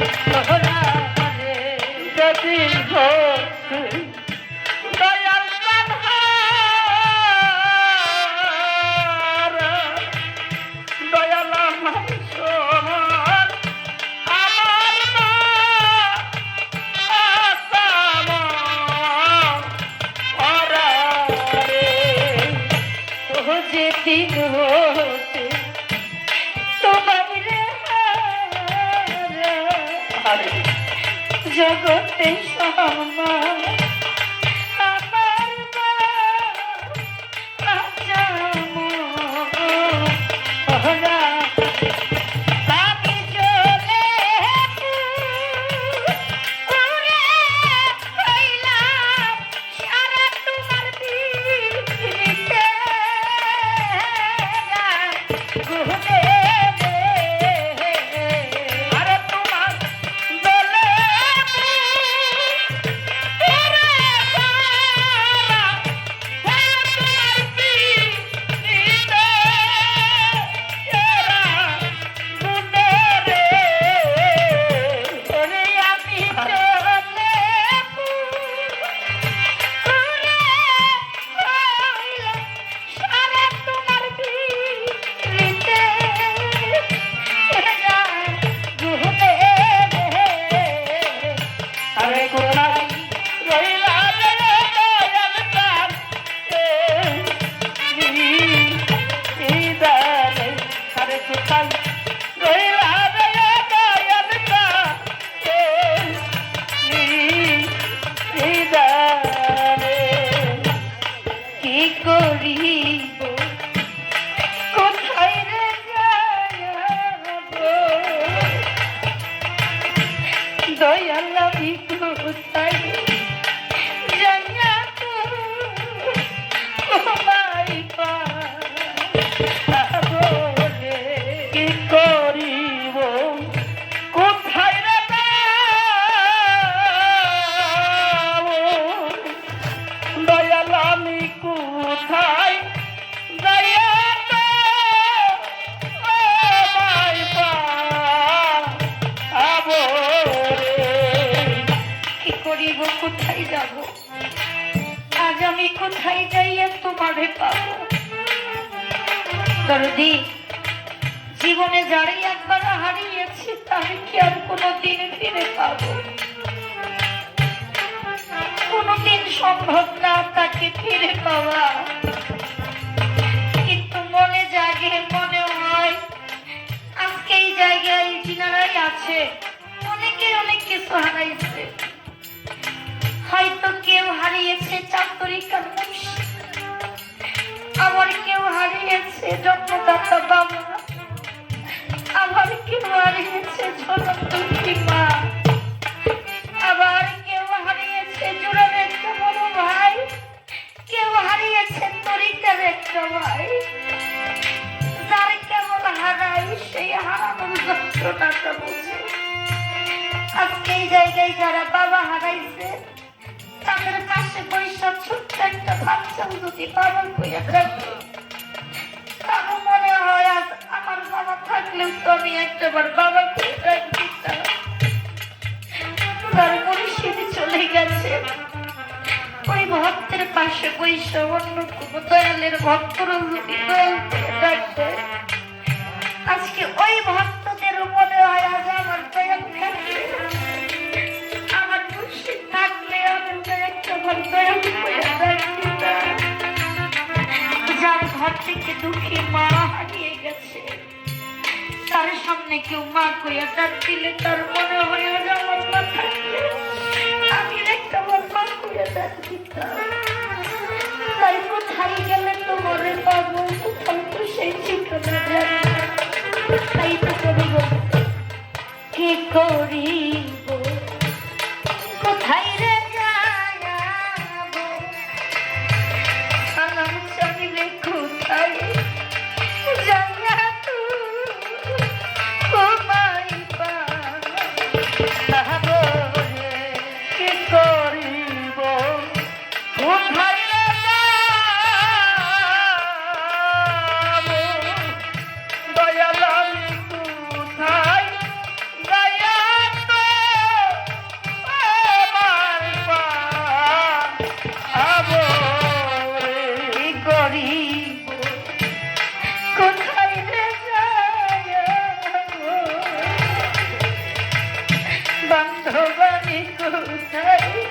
তোরা জগতে সমান। আরে কোথায় কোথায় যাইয়া তোমারে পাবো। দরদি, জীবনে যারাই একবার হারিয়েছি তাকে কি আর কোনোদিন ফিরে পাবো? কোনোদিন সম্ভব না তাকে ফিরে পাওয়া। কিন্তু মনে জাগে মনে হয় আজকে এই জায়গায় যিনারাই আছে, অনেকে অনেক কিছু হারাইছে। হয়তো কেউ হারিয়েছে মুষ আবার কেউ হারিয়েছে জন্মদাতা বাবা। আবার কেউ হারিয়েছে জনমদুখী মা। আবার কেউ হারিয়েছে জোড়ার একটা বড় ভাই। কেউ হারিয়েছে তরিকার একটা ভাই। যার কেমন হারাই সেই হারানোর যন্ত্রণাটা বুঝে। আজকে এই জায়গায় যারা বাবা হারাইছে তাদের পাশে বৈশাখ ছোট্ট একটা বাচ্চা যদি বাবার বইয়া থাকে তারও মনে হয় আজ আমার বাবা থাকলেও তো আমি একটাবার বাবা করে ডাক দিতাম তার মুর্শিদি চলে গেছে। ওই ভক্তের পাশে বৈশা অন্য কোনো দয়ালের ভক্তরা যদি দয়াল করে সামনে কেউ মা কইয়া ডাক দিলে তার মনে হয় আমার মা আমি একটা আমার মা কইয়া ডাক দিতাম। কোথায় গেলে তো মনে তো সেই ঠিকানা করি? so very good.